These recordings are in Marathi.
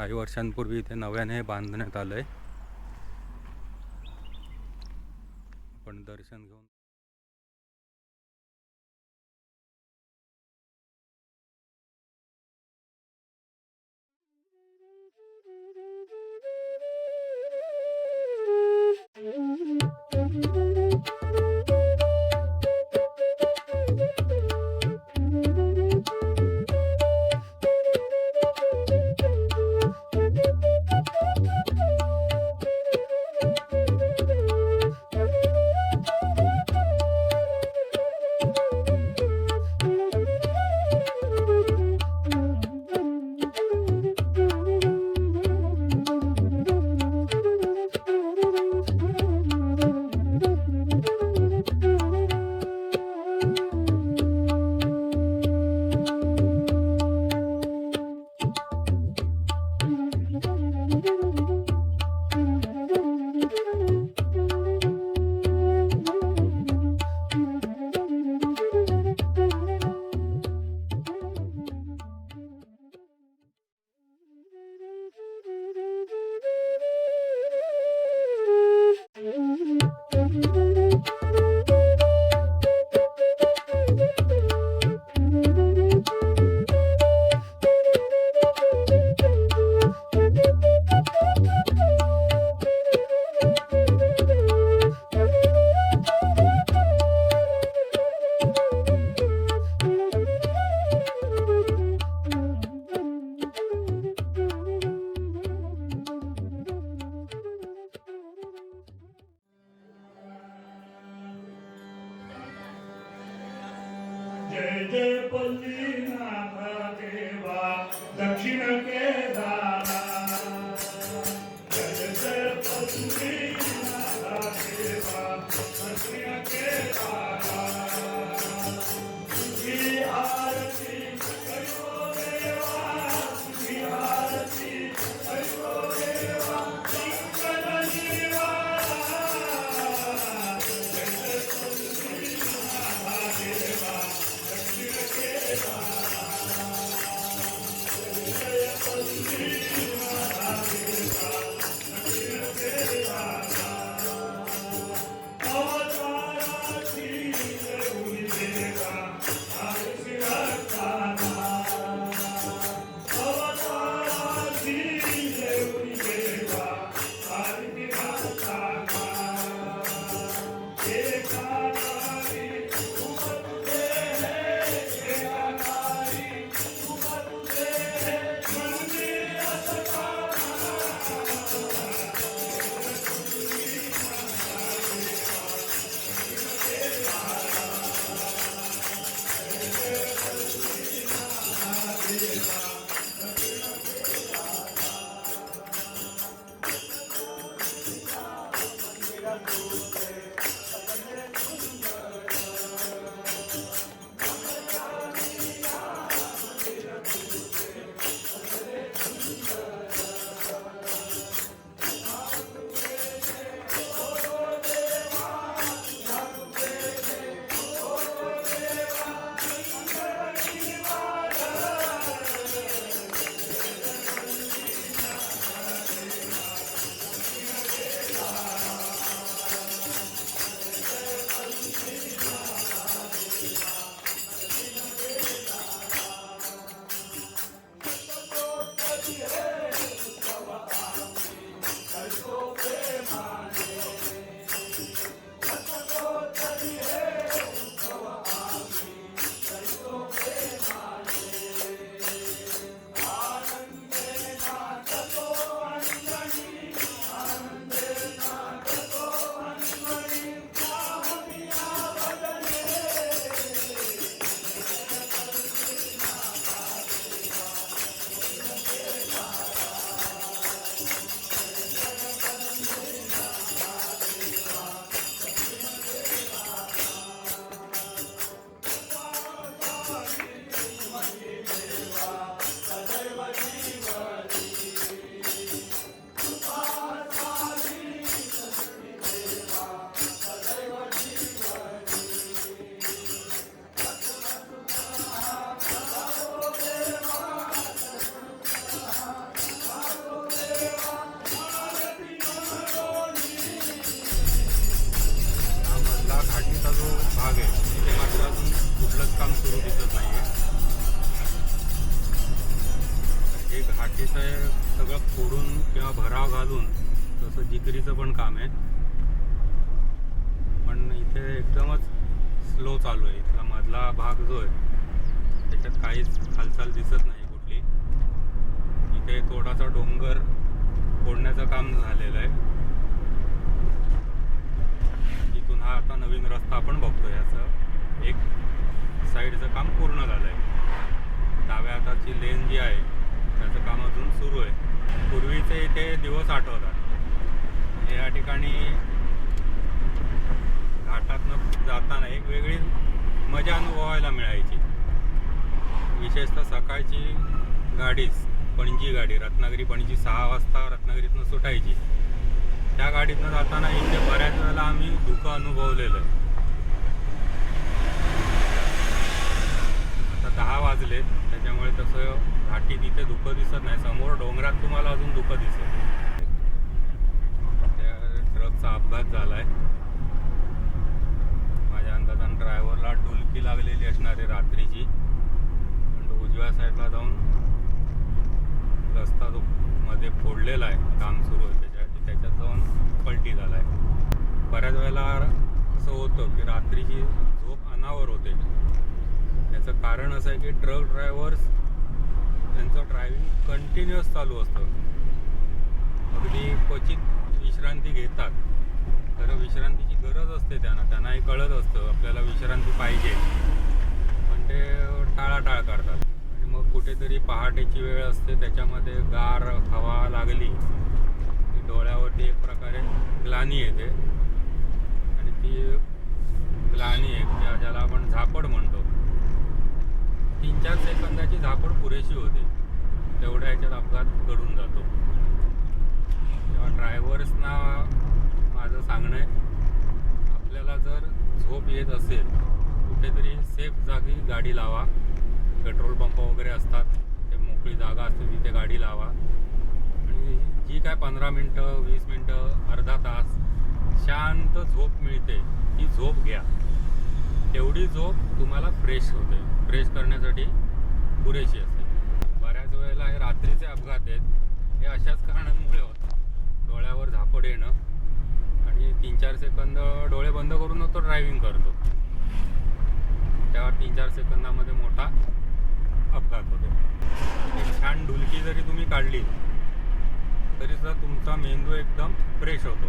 काही वर्षांपूर्वी इथे नव्याने हे बांधण्यात आलं आहे आपण दर्शन घेऊन इथे एकदमच स्लो चालू आहे. इथला मधला भाग जो आहे त्याच्यात काहीच हालचाल दिसत नाही कुठली. इथे थोडासा डोंगर फोडण्याचं काम झालेलं आहे. इथून हा आता नवीन रस्ता आपण बघतोय. याचं एक साईडचं काम पूर्ण झालं आहे डाव्या हाताची लेन जी आहे त्याचं काम अजून सुरू आहे. पूर्वीचे इथे दिवस आठवतात. या ठिकाणी घाटातनं जाताना एक वेगळी मजा अनुभवायला मिळायची. विशेषतः सकाळची गाडीच पणजी गाडी रत्नागिरी पणजी सहा वाजता रत्नागिरीतनं सुटायची. त्या गाडीतनं जाताना इथे बऱ्याच वेळेला आम्ही दुःखं अनुभवलेलं. आता दहा वाजले त्याच्यामुळे तसं घाटी तिथे धुकं दिसत नाही. समोर डोंगरात तुम्हाला अजून धुकं दिसत त्या ट्रकचा अपघात झाला आहे ड्रायव्हरला डुलकी लागलेली असणार आहे रात्रीची. पण उजव्या साईडला जाऊन रस्ता जो मध्ये फोडलेला आहे. काम सुरू आहे. त्याच्यासाठी त्याच्यात जाऊन पलटी झाला आहे बऱ्याच वेळेला असं होतं की रात्रीची झोप अनावर होते. याचं कारण असं आहे की ट्रक ड्रायव्हर्स त्यांचं ड्रायव्हिंग कंटिन्युअस चालू असतं. अगदी क्वचित विश्रांती घेतात. तर विश्रांती गरज असते त्यांना त्यांनाही कळत असतं आपल्याला विश्रांती पाहिजे. पण ते टाळाटाळ करतात. आणि मग कुठेतरी पहाटेची वेळ असते त्याच्यामध्ये गार हवा लागली की डोळ्यावरती एक प्रकारे ग्लानी येते. आणि ती ग्लानी आहे ज्या ज्याला आपण झापड म्हणतो तीन चार सेकंदाची झापड पुरेशी होते. तेवढ्या ह्याच्यात अपघात घडून जातो. तेव्हा ड्रायव्हर्सना माझं सांगणं आहे आपल्याला जर झोप येत असेल कुठेतरी सेफ जागी गाडी लावा. पेट्रोल पंप वगैरे असतात ते मोकळी जागा असते तिथे गाडी लावा. आणि जी काय पंधरा मिनटं वीस मिनटं अर्धा तास शांत झोप मिळते ती झोप घ्या. तेवढी झोप तुम्हाला फ्रेश होते. फ्रेश करण्यासाठी पुरेशी असते. बऱ्याच वेळेला हे रात्रीचे अपघात आहेत. हे अशाच कारणांमुळे होतात. डोळ्यावर झापड येणं आणि तीन चार सेकंद डोळे बंद करून तो ड्रायव्हिंग करतो. तेव्हा तीन चार सेकंदामध्ये मोठा अपघात होतो. एक छान डुलकी जरी तुम्ही काढली तरी सुद्धा तुमचा मेंदू एकदम फ्रेश होतो.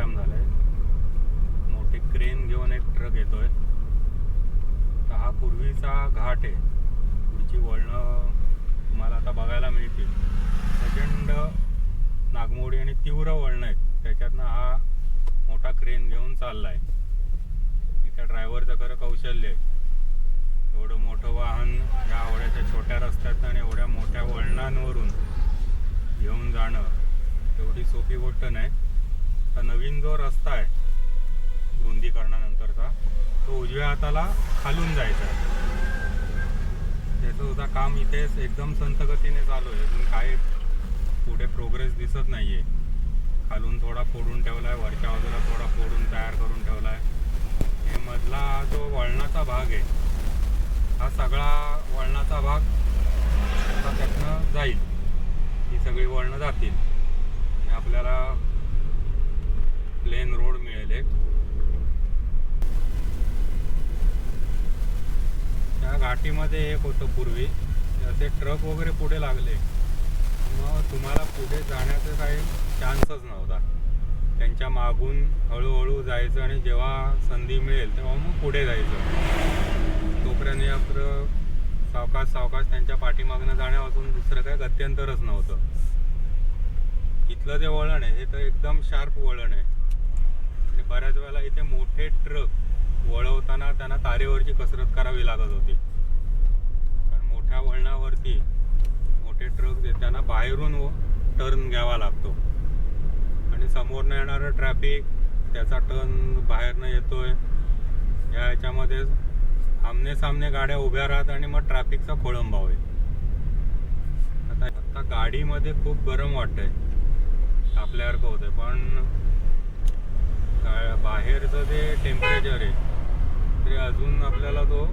जाम झालं आहे मोठी क्रेन घेऊन एक ट्रक येतोय. तर हा पूर्वीचा घाट आहे. पुढची वळणं तुम्हाला आता बघायला मिळतील. प्रचंड नागमोडी आणि तीव्र वळणं आहेत. त्याच्यातनं हा मोठा क्रेन घेऊन चालला आहे त्या ड्रायव्हरचं खरं कौशल्य आहे. एवढं मोठं वाहन या एवढ्याच्या छोट्या रस्त्यात आणि एवढ्या मोठ्या वळणांवरून घेऊन जाणं तेवढी सोपी गोष्ट नाही. तर नवीन जो रस्ता आहे रुंदीकरणानंतरचा तो उजव्या हाताला खालून जायचा आहे. त्याचं सुद्धा काम इथेच एकदम संथगतीने चालू आहे. अजून काही पुढे प्रोग्रेस दिसत नाही आहे खालून थोडा फोडून ठेवला आहे वरच्या बाजूला थोडा फोडून तयार करून ठेवला आहे हे मधला जो वळणाचा भाग आहे हा सगळा वळणाचा भाग आता त्यातनं जाईल. ही सगळी वळणं जातील. आणि आपल्याला प्लेन रोड मिळेल एक. त्या घाटीमध्ये एक होतं पूर्वी. असे ट्रक वगैरे पुढे लागले. मग तुम्हाला पुढे जाण्याचा काही चान्सच नव्हता. त्यांच्या मागून हळूहळू जायचं आणि जेव्हा संधी मिळेल तेव्हा मग पुढे जायचं. तोपर्यंत आपलं सावकाश सावकाश त्यांच्या पाठीमागनं जाण्यापासून दुसरं काय गत्यंतरच नव्हतं. इथलं जे वळण आहे हे तर एकदम शार्प वळण आहे. बऱ्याच वेळेला इथे मोठे ट्रक वळवताना त्यांना तारेवरची कसरत करावी लागत होती. कारण मोठ्या वळणावरती मोठे ट्रक येताना बाहेरून टर्न घ्यावा लागतो. आणि समोरनं येणारं ट्रॅफिक त्याचा टर्न बाहेरनं येतोय. या ह्याच्यामध्ये आमने सामने गाड्या उभ्या राहत आणि मग ट्रॅफिकचा खोळंबाव आहे आता आता गाडीमध्ये खूप गरम वाटतंय. आपल्यासारखं होतंय. पण गा- बाहेरचं जे टेम्परेचर आहे ते अजून आपल्याला तो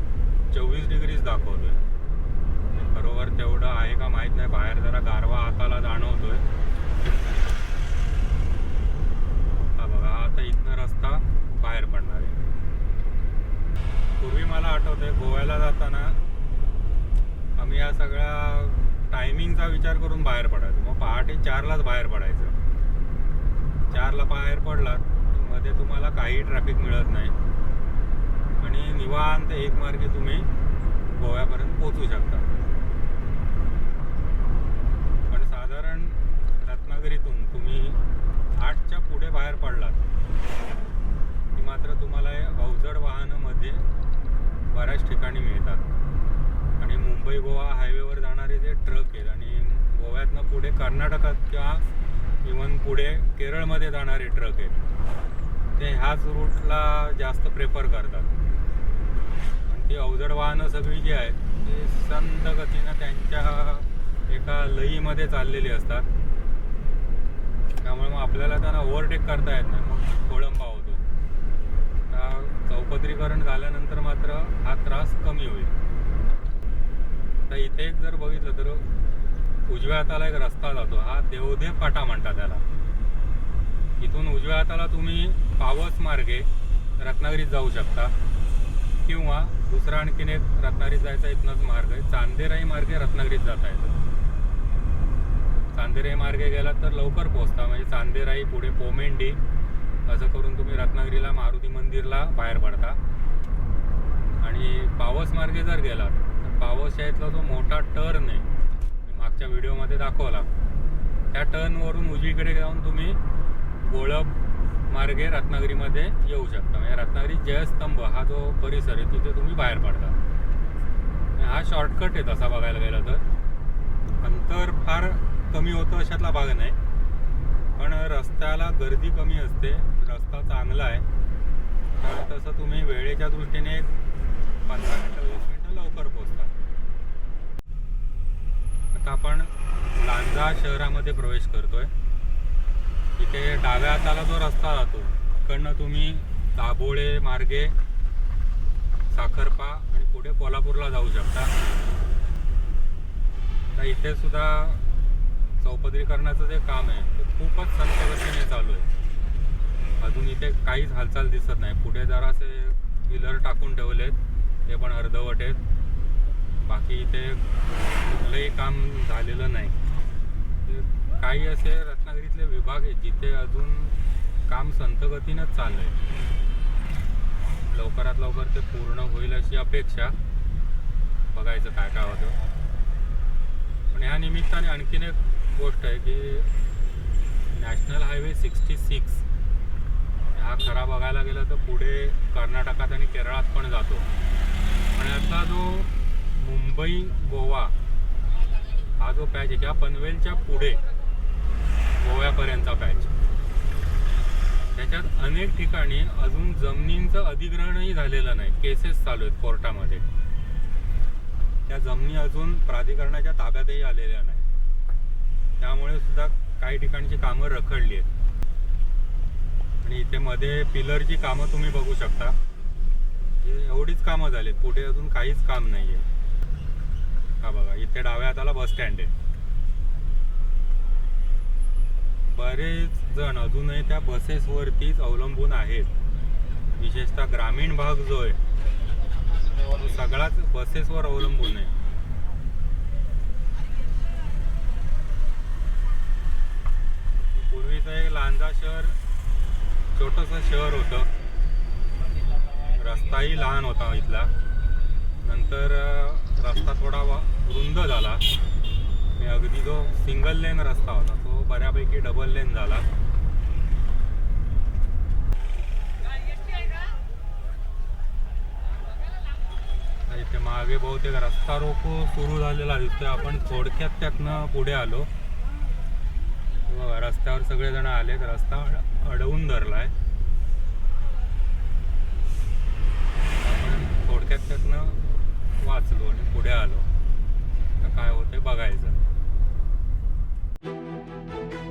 चोवीस डिग्रीज दाखवतोय. बरोबर तेवढं आहे का माहीत नाही बाहेर जरा गारवा हाताला जाणवतोय. हा बघा आता इथनं रस्ता बाहेर पडणार आहे. पूर्वी मला आठवतंय गोव्याला जाताना आम्ही या सगळ्या टायमिंगचा विचार करून बाहेर पडायचो. मग पहाटे चारलाच बाहेर पडायचं. चारला बाहेर पडलात मध्ये तुम्हाला काही ट्रॅफिक मिळत नाही. आणि निवांत एक मार्गे तुम्ही गोव्यापर्यंत पोचू शकता. पण साधारण रत्नागिरीतून तुम्ही आठच्या पुढे बाहेर पडलात की मात्र तुम्हाला हे अवजड वाहनामध्ये बऱ्याच ठिकाणी मिळतात. आणि मुंबई गोवा हायवेवर जाणारे जे ट्रक आहेत आणि गोव्यातनं पुढे कर्नाटकात किंवा इवन पुढे केरळमध्ये जाणारे ट्रक आहेत ते ह्याच रूटला जास्त प्रेफर करतात. आणि ती अवजड वाहनं सगळी जी आहेत ती संत गतीनं त्यांच्या एका लईमध्ये चाललेली असतात. त्यामुळे मग आपल्याला त्यांना ओव्हरटेक करता येत नाही. मग खोळंबा होतो. आता चौपदरीकरण झाल्यानंतर मात्र हा त्रास कमी होईल. तर इथे एक जर बघितलं तर उजव्या हाताला एक रस्ता जातो. हा देवदेव फाटा म्हणतात त्याला. इथून उजव्या हाताला तुम्ही पावस मार्गे रत्नागिरीत जाऊ शकता. किंवा दुसरा आणखीन एक रत्नागिरीत जायचा इथनंच मार्ग आहे. चांदेराई मार्गे रत्नागिरीत जाता येतं. चांदेराई मार्गे गेलात तर लवकर पोहोचता. म्हणजे चांदेराई पुढे पोमेंडी असं करून तुम्ही रत्नागिरीला मारुती मंदिरला बाहेर पडता. आणि पावस मार्गे जर गेलात तर पावस या इथला जो मोठा टर्न आहे मागच्या व्हिडिओमध्ये दाखवला त्या टर्नवरून उजवीकडे जाऊन तुम्ही गोळब मार्गे रत्नागिरीमध्ये येऊ शकता. म्हणजे रत्नागिरी जयस्तंभ हा जो परिसर आहे तिथे तुम्ही बाहेर पडता. हा शॉर्टकट आहे तसा बघायला गेला तर. अंतर फार कमी होतं अशातला भाग नाही. पण रस्त्याला गर्दी कमी असते. रस्ता चांगला आहे. तर तसं तुम्ही वेळेच्या दृष्टीने एक पंधरा मिनटं वीस मिनटं लवकर पोचता आता आपण लांजा शहरामध्ये प्रवेश करतोय. इथे डाव्या हाताला जो रस्ता जातो इकडनं तुम्ही दाबोळे मार्गे साखरपा आणि पुढे कोल्हापूरला जाऊ शकता. तर इथे सुद्धा चौपदरीकरणाचं जे काम आहे ते खूपच संतगतीने चालू आहे. अजून इथे काहीच हालचाल दिसत नाही. पुढे जरासे पिलर टाकून ठेवलेत ते पण अर्धवट आहेत. बाकी इथे कुठलंही काम झालेलं नाही. काही असे रत्नागिरीतले विभाग आहेत जिथे अजून काम संतगतीनंच चाललं आहे लवकरात लवकर ते पूर्ण होईल अशी अपेक्षा. बघायचं काय काय होतं. पण ह्या निमित्ताने आणखीन एक गोष्ट आहे की नॅशनल हायवे सिक्स्टी सिक्स हा खरा बघायला गेलं तर पुढे कर्नाटकात आणि केरळात पण जातो. आणि आता जो मुंबई गोवा हा जो पॅच आहे किंवा पनवेलच्या पुढे गोव्यापर्यंतचा पॅच. त्याच्यात अनेक ठिकाणी अजून जमिनींचं अधिग्रहणही झालेलं नाही. केसेस चालू आहेत कोर्टामध्ये. त्या जमिनी अजून प्राधिकरणाच्या ताब्यातही आलेल्या नाही त्यामुळे सुद्धा काही ठिकाणची कामं रखडली आहेत. आणि इथे मध्ये पिलरची कामं तुम्ही बघू शकता. एवढीच कामं झालीत. पुढे अजून काहीच काम नाही आहे हा बघा इथे डाव्या हाताला बस स्टँड आहे. बरेच जण अजूनही त्या बसेसवरतीच अवलंबून आहेत. विशेषतः ग्रामीण भाग जो आहे तो सगळाच बसेसवर अवलंबून आहे. पूर्वीचं एक लांजा शहर छोटंसं शहर होतं. रस्ताही लहान होता इथला. नंतर रस्ता थोडा वा- रुंद झाला. आणि अगदी जो सिंगल लेन रस्ता होता तो बऱ्यापैकी डबल लेन झाला. इथे मागे बहुतेक रस्ता रोको सुरू झालेला दिसतोय. आपण थोडक्यात त्यातनं पुढे आलो. रस्त्यावर सगळेजण आलेत. रस्ता अडवून धरलाय. आपण थोडक्यात त्यातनं वाचलो आणि पुढे आलो. तर काय होतंय बघायचं. thank you